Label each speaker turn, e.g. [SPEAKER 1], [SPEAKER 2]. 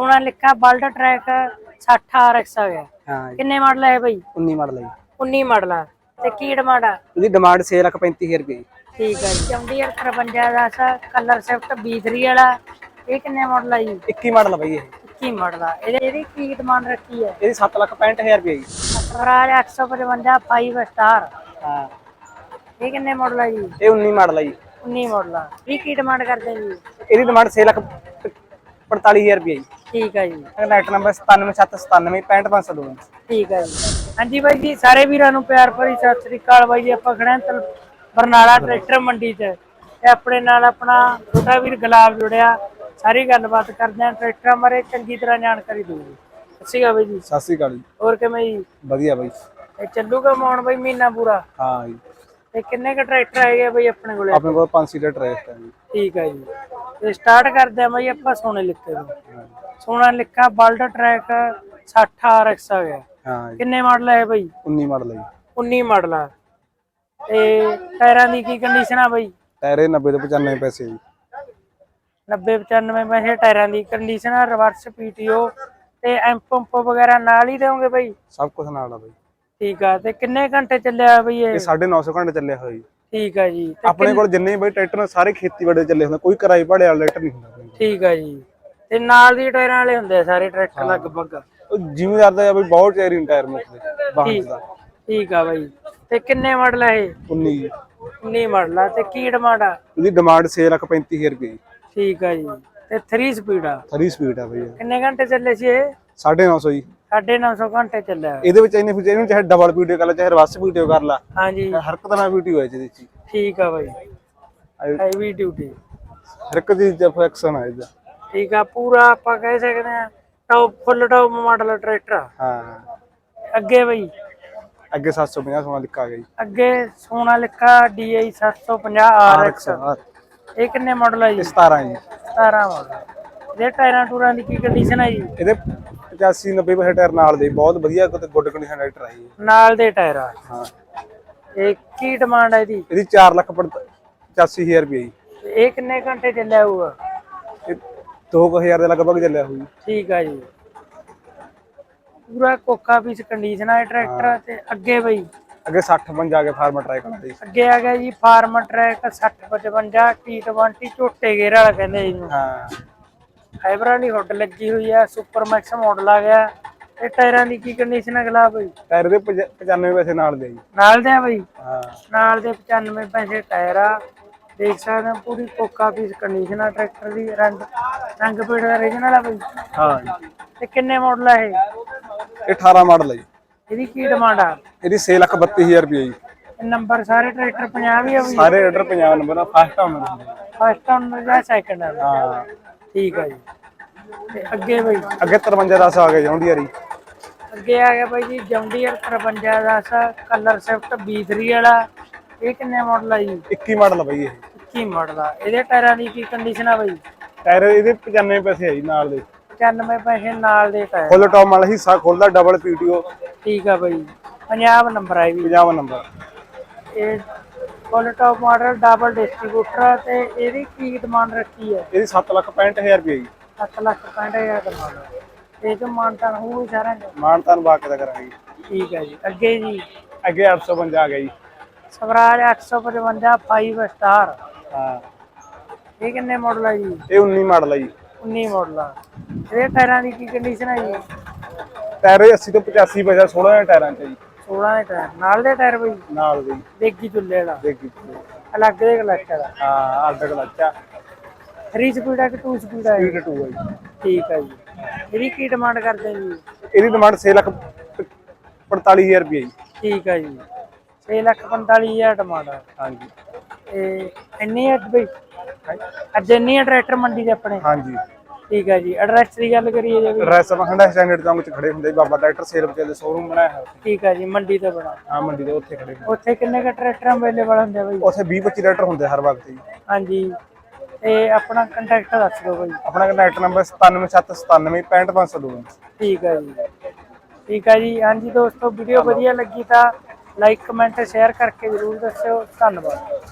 [SPEAKER 1] ਸੋਨਾ ਲਿਖਾ ਬਲਟ track 60 RX ਆ ਗਿਆ।
[SPEAKER 2] ਹਾਂ ਜੀ।
[SPEAKER 1] ਕਿੰਨੇ ਮਾਡਲ ਹੈ ਬਈ?
[SPEAKER 2] 19 ਮਾਡਲ ਹੈ ਜੀ।
[SPEAKER 1] 19 ਮਾਡਲ ਆ। ਤੇ ਕੀ ਡਿਮਾਂਡ ਆ?
[SPEAKER 2] ਉਹਦੀ ਡਿਮਾਂਡ 6 ਲੱਖ 35000 ਰੁਪਏ ਜੀ।
[SPEAKER 1] ਠੀਕ ਹੈ ਜੀ। ਚੰਡੀਗੜ੍ਹ 53 ਦਾ ਸਾ ਕਲਰ ਸ਼ਿਫਟ B3 ਵਾਲਾ। ਇਹ ਕਿੰਨੇ ਮਾਡਲ ਆ ਜੀ?
[SPEAKER 2] 21 ਮਾਡਲ ਆ ਬਈ ਇਹ।
[SPEAKER 1] 21 ਮਾਡਲ ਆ। ਇਹਦੇ ਇਹਦੀ ਕੀ ਡਿਮਾਂਡ ਰੱਖੀ ਹੈ
[SPEAKER 2] ਇਹਦੀ 7 ਲੱਖ 65000 ਰੁਪਏ ਜੀ।
[SPEAKER 1] ਸਵਰਾਜ 855 5 ਸਟਾਰ
[SPEAKER 2] ਹਾਂ।
[SPEAKER 1] ਇਹ ਕਿੰਨੇ ਮਾਡਲ ਆ ਜੀ?
[SPEAKER 2] ਇਹ 19 ਮਾਡਲ ਆ ਜੀ।
[SPEAKER 1] 19 ਮਾਡਲ ਆ। ਇਹ ਕੀ ਡਿਮਾਂਡ ਕਰਦੇ ਜੀ?
[SPEAKER 2] ਇਹਦੀ ਡਿਮਾਂਡ 6 ਲੱਖ 45000 ਰੁਪਏ ਜੀ।
[SPEAKER 1] ਠੀਕ ਹੈ ਜੀ।
[SPEAKER 2] ਕਨੈਕਟ ਨੰਬਰ 97797 65502
[SPEAKER 1] ਠੀਕ ਹੈ ਜੀ। ਹਾਂਜੀ ਬਾਈ ਜੀ ਸਾਰੇ ਵੀਰਾਂ ਨੂੰ ਪਿਆਰ ਭਰੀ ਸਤਿ ਸ੍ਰੀ ਅਕਾਲ ਬਾਈ ਜੀ। ਆਪਾਂ ਖੜੇ ਹਾਂ ਬਰਨਾਲਾ ਟਰੈਕਟਰ ਮੰਡੀ 'ਚ ਤੇ ਆਪਣੇ ਨਾਲ ਆਪਣਾ ਛੋਟਾ ਵੀਰ ਗੁਲਾਬ ਜੁੜਿਆ। ਸਾਰੀ ਗੱਲਬਾਤ ਕਰਦੇ ਹਾਂ ਟਰੈਕਟਰਾਂ ਬਾਰੇ। ਚੰਗੀ ਤਰ੍ਹਾਂ ਜਾਣਕਾਰੀ ਦਊਗੀ ਸੱਚੀ ਗੱਲ ਬਾਈ ਜੀ।
[SPEAKER 2] ਸਤਿ ਸ੍ਰੀ ਅਕਾਲ ਜੀ।
[SPEAKER 1] ਹੋਰ ਕਿਵੇਂ ਜੀ?
[SPEAKER 2] ਵਧੀਆ ਬਾਈ।
[SPEAKER 1] ਇਹ ਚੱਲੂਗਾ ਮੌਣ ਬਾਈ ਮਹੀਨਾ ਪੂਰਾ?
[SPEAKER 2] ਹਾਂ ਜੀ।
[SPEAKER 1] ਤੇ ਕਿੰਨੇ ਕ ਟਰੈਕਟਰ ਆਏਗੇ ਬਾਈ ਆਪਣੇ ਕੋਲੇ?
[SPEAKER 2] ਆਪਣੇ ਕੋਲ 5 ਸੀਟਰ ਟਰੈਕ ਹੈ ਜੀ।
[SPEAKER 1] ਠੀਕ ਹੈ ਜੀ। ਤੇ ਸਟਾਰਟ ਕਰਦੇ ਆ ਬਾਈ ਆਪਾਂ ਸੋਨੇ ਲਿਖੇ ਤੋਂ। ਸੋਨਾ ਲਿਖਾ ਬਲਟ ਟਰੈਕ 60 RX ਆ ਗਿਆ।
[SPEAKER 2] ਹਾਂ ਜੀ।
[SPEAKER 1] ਕਿੰਨੇ ਮਾਡਲ ਹੈ ਬਾਈ?
[SPEAKER 2] 19 ਮਾਡਲ ਹੈ ਜੀ।
[SPEAKER 1] 19 ਮਾਡਲ ਆ। ਤੇ ਟਾਇਰਾਂ ਦੀ ਕੀ ਕੰਡੀਸ਼ਨ ਆ ਬਾਈ?
[SPEAKER 2] ਟਾਇਰ 90 ਤੋਂ 95 ਪੈਸੇ ਜੀ।
[SPEAKER 1] 90 95 ਪੈਸੇ ਟਾਇਰਾਂ ਦੀ ਕੰਡੀਸ਼ਨ ਆ ਰਿਵਰਸ ਪੀਟੀਓ ਤੇ ਐਂਪ ਪੰਪ ਵਗੈਰਾ ਨਾਲ ਹੀ ਦੇਵੋਗੇ ਬਾਈ?
[SPEAKER 2] ਸਭ ਕੁਝ ਨਾਲ ਆ ਬਾਈ।
[SPEAKER 1] ਠੀਕ ਆ ਤੇ ਕਿੰਨੇ ਘੰਟੇ ਚੱਲਿਆ ਬਾਈ ਇਹ?
[SPEAKER 2] ਇਹ 950 ਘੰਟੇ ਚੱਲਿਆ ਹੋਇਆ ਜੀ।
[SPEAKER 1] ਠੀਕ ਆ ਜੀ ਤੇ
[SPEAKER 2] ਆਪਣੇ ਕੋਲ ਜਿੰਨੇ ਵੀ ਟਰੈਕਟਰ ਨੇ ਸਾਰੇ ਖੇਤੀਬਾੜੀ ਦੇ ਚੱਲੇ ਹੁੰਦੇ ਕੋਈ ਕਿਰਾਏ ਭਾੜੇ ਵਾਲਾ ਟਰੈਕਟਰ ਨਹੀਂ ਹੁੰਦਾ। ਆਪਣੇ ਕੋਲ।
[SPEAKER 1] ਠੀਕ ਆ ਜੀ। ਤੇ ਨਾਲ ਦੀ ਟਾਇਰਾਂ ਵਾਲੇ ਹੁੰਦੇ ਆ ਸਾਰੇ ਟਰੈਕਟਰ ਲਗਭਗ।
[SPEAKER 2] ਉਹ ਜ਼ਿਮੀਦਾਰ ਦਾ ਬਈ ਬਹੁਤ ਚੈਰੀ ਟਾਇਰ ਮੁੱਕਦੇ ਬਾਹਰ
[SPEAKER 1] ਠੀਕ
[SPEAKER 2] ਦਾ।
[SPEAKER 1] ਠੀਕ ਆ ਬਾਈ। ਤੇ ਕਿੰਨੇ ਮਾਡਲ ਆ ਇਹ?
[SPEAKER 2] 19 ਜੀ।
[SPEAKER 1] 19 ਮਾਡਲ ਆ। ਤੇ ਕੀ ਡਿਮਾਂਡ ਆ?
[SPEAKER 2] ਉਹਦੀ ਡਿਮਾਂਡ 6 ਲੱਖ 35000 ਰੁਪਏ
[SPEAKER 1] ਠੀਕ ਆ ਜੀ। ਤੇ 3 ਸਪੀਡ ਆ?
[SPEAKER 2] 3 ਸਪੀਡ ਆ ਬਈ
[SPEAKER 1] ਕਿੰਨੇ ਘੰਟੇ ਚੱਲੇ ਸੀ ਇਹ?
[SPEAKER 2] 950 ਜੀ।
[SPEAKER 1] 950 ਘੰਟੇ ਚੱਲਿਆ।
[SPEAKER 2] ਇਹਦੇ ਵਿੱਚ ਇਹਨੇ ਫੀਚਰ ਇਹਨੂੰ ਚਾਹੇ ਡਬਲ ਵੀਡੀਓ ਕਰ ਲਾ ਚਾਹੇ ਰਿਵਰਸ ਵੀਡੀਓ ਕਰ ਲਾ
[SPEAKER 1] ਹਾਂਜੀ।
[SPEAKER 2] ਹਰ ਇੱਕ ਤਰ੍ਹਾਂ ਵੀਡੀਓ ਹੈ ਜਿਹਦੇ ਚ
[SPEAKER 1] ਠੀਕ ਆ ਬਾਈ। ਹੈਵੀ ਡਿਊਟੀ
[SPEAKER 2] ਹਰ ਇੱਕ ਦੀ ਫੈਕਸ਼ਨ ਆ ਇਹਦਾ।
[SPEAKER 1] ਠੀਕ ਆ ਪੂਰਾ ਆਪਾਂ ਕਹਿ ਸਕਦੇ ਆ top full top model tractor ਆ।
[SPEAKER 2] ਹਾਂ।
[SPEAKER 1] ਅੱਗੇ ਬਈ।
[SPEAKER 2] ਅੱਗੇ 750 ਸੋਨਾ ਲਿਖਾ ਗਿਆ ਜੀ।
[SPEAKER 1] ਅੱਗੇ ਸੋਨਾ ਲਿਖਾ DI 750 RX ਇਹ ਕਿੰਨੇ ਮਾਡਲ ਆ ਜੀ?
[SPEAKER 2] 17 ਜੀ।
[SPEAKER 1] 17 ਮਾਡਲ ਇਹ ਟਾਇਰਾਂ ਟੂਰਾਂ ਦੀ ਕੀ ਕੰਡੀਸ਼ਨ ਹੈ ਜੀ?
[SPEAKER 2] ਇਹਦੇ 85 90 ਪੈਸੇ ਟਾਇਰ ਨਾਲ ਦੇ ਬਹੁਤ ਵਧੀਆ ਤੇ ਗੁੱਡ ਕੰਡੀਸ਼ਨ ਟਰੈਕਟਰ ਜੀ।
[SPEAKER 1] ਨਾਲ ਦੇ ਟਾਇਰ ਆ।
[SPEAKER 2] ਹਾਂ।
[SPEAKER 1] ਇਹ ਕੀ ਡਿਮਾਂਡ ਹੈ ਇਹਦੀ?
[SPEAKER 2] ਇਹਦੀ 4 ਲੱਖ 85000 ਰੁਪਏ ਜੀ।
[SPEAKER 1] ਇਹ ਕਿੰਨੇ ਘੰਟੇ ਚੱਲਿਆ ਹੋਊਗਾ?
[SPEAKER 2] ਇਹ 2000 ਦੇ ਲਗਭਗ ਚੱਲਿਆ ਹੋਈ
[SPEAKER 1] ਠੀਕ ਆ ਜੀ। ਪੂਰਾ ਕੋਕਾ ਪੀਸ ਕੰਡੀਸ਼ਨ ਆ ਇਹ ਟਰੈਕਟਰ ਤੇ ਅੱਗੇ ਬਈ।
[SPEAKER 2] ਅੱਗੇ 60 55 ਆ ਕੇ ਫਾਰਮਰ ਟਰੈਕ ਵਾਲਾ
[SPEAKER 1] ਅੱਗੇ ਆ ਗਿਆ ਜੀ ਫਾਰਮ ਟਰੈਕ 60 55 T20 ਝੋਟੇ ਗੇਰ ਵਾਲਾ ਕਹਿੰਦੇ ਇਹਨੂੰ।
[SPEAKER 2] ਹਾਂ।
[SPEAKER 1] ਫਾਈਬਰ ਵਾਲੀ ਹੁੱਡ ਲੱਗੀ ਹੋਈ ਆ ਸੁਪਰ ਮੈਕਸ ਮਾਡਲ ਆ ਗਿਆ। ਇਹ ਟਾਇਰਾਂ ਦੀ ਕੀ ਕੰਡੀਸ਼ਨ ਹੈ ਗਲਾ ਬਈ?
[SPEAKER 2] ਟਾਇਰ ਦੇ 95 ਪੈਸੇ ਨਾਲ ਦੇ ਜੀ।
[SPEAKER 1] ਨਾਲ ਦੇ ਆ ਬਈ?
[SPEAKER 2] ਹਾਂ।
[SPEAKER 1] ਨਾਲ ਦੇ 95 ਪੈਸੇ ਟਾਇਰ ਆ। ਦੇਖ ਸਕਦੇ ਹੋ ਪੂਰੀ ਕੋਕਾ ਪੀਸ ਕੰਡੀਸ਼ਨ ਆ ਟਰੈਕਟਰ ਦੀ ਰੰਗ ਰੰਗ ਪੇੜ ਦਾ ਰੀਜਨਲ ਆ ਬਈ।
[SPEAKER 2] ਹਾਂ ਜੀ।
[SPEAKER 1] ਤੇ ਕਿੰਨੇ ਮਾਡਲ ਆ ਇਹ?
[SPEAKER 2] ਇਹ 18 ਮਾਡਲ ਹੈ ਜੀ।
[SPEAKER 1] ਇਹਦੀ ਕੀ ਡਿਮਾਂਡ ਆ?
[SPEAKER 2] ਇਹਦੀ 6 ਲੱਖ 32000 ਰੁਪਏ ਜੀ।
[SPEAKER 1] ਨੰਬਰ ਸਾਰੇ ਟਰੈਕਟਰ 50 ਹੀ ਆ ਬਈ।
[SPEAKER 2] ਸਾਰੇ ਰੇਡਰ 50 ਨੰਬਰ ਆ ਫਸਟ ਹੁੰਦੇ
[SPEAKER 1] ਫਸਟ ਓਨਰ ਜਾਂ ਸੈਕੰਡ ਆ?
[SPEAKER 2] ਹਾਂ।
[SPEAKER 1] ਠੀਕ ਆ ਜੀ। ਤੇ ਅੱਗੇ ਬਈ?
[SPEAKER 2] ਅੱਗੇ 53 10 ਆ ਗਏ ਜੌਂਡੀ ਯਾਰੀ
[SPEAKER 1] ਅੱਗੇ ਆ ਗਿਆ ਬਾਈ ਜੀ ਜੌਂਡੀਅਰ 53 ਦਾ ਸਾ ਕਲਰ ਸ਼ਿਫਟ B3 ਵਾਲਾ। ਇਹ ਕਿੰਨੇ ਮਾਡਲ ਆ ਜੀ?
[SPEAKER 2] 21 ਮਾਡਲ ਆ ਬਈ ਇਹ।
[SPEAKER 1] 21 ਮਾਡਲ ਆ? ਇਹਦੇ ਟਾਇਰਾਂ ਦੀ ਕੀ ਕੰਡੀਸ਼ਨ ਆ ਬਾਈ?
[SPEAKER 2] ਟਾਇਰ ਇਹਦੇ 95 ਪੈਸੇ ਆ ਜੀ ਨਾਲ ਦੇ।
[SPEAKER 1] 95 ਪੈਸੇ ਨਾਲ ਦੇ ਟਾਇਰ
[SPEAKER 2] ਫੁੱਲ ਟੌਪ ਵਾਲਾ ਹਿੱਸਾ ਖੋਲਦਾ ਡਬਲ ਪੀਟੀਓ
[SPEAKER 1] ਠੀਕ ਆ ਬਾਈ। 50 ਨੰਬਰ ਆ ਵੀ।
[SPEAKER 2] 50 ਨੰਬਰ
[SPEAKER 1] ਇਹ full top model double distributor ਤੇ ਇਹਦੀ ਕੀ ਡਿਮਾਂਡ ਰੱਖੀ ਹੈ
[SPEAKER 2] ਇਹਦੀ 7 ਲੱਖ 65000 ਰੁਪਏ ਜੀ।
[SPEAKER 1] 7 ਲੱਖ 65000 ਡਿਮਾਂਡ ਇਹ ਜੋ ਮਾਨਤਾ ਹੋਊ ਸਾਰਾ
[SPEAKER 2] ਮਾਨਤਾਨ ਬਾਕ ਦਾ ਕਰਾਂਗੇ
[SPEAKER 1] ਠੀਕ ਹੈ ਜੀ। ਅੱਗੇ ਜੀ?
[SPEAKER 2] ਅੱਗੇ 850 ਆ ਗਿਆ ਜੀ।
[SPEAKER 1] ਸਵਰਾਜ 855 5 ਸਟਾਰ
[SPEAKER 2] ਹਾਂ।
[SPEAKER 1] ਇਹ ਕਿੰਨੇ ਮਾਡਲ ਆ ਜੀ?
[SPEAKER 2] ਇਹ 19 ਮਾਡਲ ਆ ਜੀ।
[SPEAKER 1] 19 ਮਾਡਲ ਆ। ਇਹਦੇ ਟਾਇਰਾਂ ਦੀ ਕੀ ਕੰਡੀਸ਼ਨ ਹੈ ਜੀ?
[SPEAKER 2] ਟਾਇਰ ਇਹ 80 ਤੋਂ 85 ਪੈਸੇ 16 ਦੇ ਟਾਇਰਾਂ ਚ ਜੀ।
[SPEAKER 1] 16 ਦੇ ਟਾਇਰ। ਨਾਲ ਦੇ ਟਾਇਰ ਬਈ?
[SPEAKER 2] ਨਾਲ ਦੇ।
[SPEAKER 1] ਦੇਗੀ ਚੁੱਲੇ ਵਾਲਾ।
[SPEAKER 2] ਦੇਖੀ
[SPEAKER 1] ਅਲੱਗ ਦੇ ਕਲੱਚ ਦਾ
[SPEAKER 2] ਹਾਂ ਅੱਡ ਕਲੱਚਾ
[SPEAKER 1] 3 ਸਪੀਡ ਆ ਕਿ 2 ਸਪੀਡ ਆ ਇਹ?
[SPEAKER 2] ਸਪੀਡ 2 ਹੈ ਜੀ।
[SPEAKER 1] ਠੀਕ ਆ ਜੀ। ਇਹਦੀ ਕੀ ਡਿਮਾਂਡ ਕਰਦੇ ਜੀ?
[SPEAKER 2] ਇਹਦੀ ਡਿਮਾਂਡ 6 ਲੱਖ 45000 ਰੁਪਏ ਜੀ।
[SPEAKER 1] ਠੀਕ ਆ ਜੀ। 6 ਲੱਖ 45000 ਡਿਮਾਂਡ ਆ।
[SPEAKER 2] ਹਾਂਜੀ।
[SPEAKER 1] ਤੇ ਇੰਨੀ ਅੱਜ ਬਈ ਅੱਜ ਇੰਨੀ ਆ ਟਰੈਕਟਰ ਮੰਡੀ ਦੇ ਆਪਣੇ।
[SPEAKER 2] ਹਾਂਜੀ।
[SPEAKER 1] ਠੀਕ ਆ ਜੀ ਐਡਰੈਸ ਦੀ ਗੱਲ ਕਰੀਏ ਜੇ ਵੀ
[SPEAKER 2] ਰੈਸ ਮਖੰਡਾ ਸਟੈਂਡਰਡ ਚੌਂਕ ਚ ਖੜੇ ਹੁੰਦੇ ਬਾਬਾ ਟਰੈਕਟਰ ਸੇਲ ਵਿਚਾਲੇ ਦੇ ਸ਼ੋਰੂਮ ਬਣਾਇਆ ਹੋਇਆ।
[SPEAKER 1] ਠੀਕ ਆ ਜੀ ਮੰਡੀ ਤੇ ਬਣਾ।
[SPEAKER 2] ਹਾਂ ਮੰਡੀ ਦੇ ਉੱਥੇ ਖੜੇ ਹੁੰਦੇ।
[SPEAKER 1] ਉੱਥੇ ਕਿੰਨੇ ਕ ਟਰੈਕਟਰ ਅਵੇਲੇਬਲ ਹੁੰਦੇ ਆ ਬਈ?
[SPEAKER 2] ਉੱਥੇ 20 25 ਟਰੈਕਟਰ ਹੁੰਦੇ ਹਰ ਵਕਤ ਜੀ।
[SPEAKER 1] ਹਾਂਜੀ। ਤੇ ਆਪਣਾ ਕੰਟੈਕਟ ਦੱਸ ਦਿਓ ਬਈ।
[SPEAKER 2] ਆਪਣਾ ਕੰਟੈਕਟ ਨੰਬਰ 97797 65502
[SPEAKER 1] ਠੀਕ ਆ ਜੀ। ਠੀਕ ਆ ਜੀ ਹਾਂਜੀ ਦੋਸਤੋ ਵੀਡੀਓ ਵਧੀਆ ਲੱਗੀ ਤਾਂ ਲਾਈਕ ਕਮੈਂਟ ਸ਼ੇਅਰ ਕਰਕੇ ਜਰੂਰ ਦੱਸਿਓ। ਧੰਨਵਾਦ।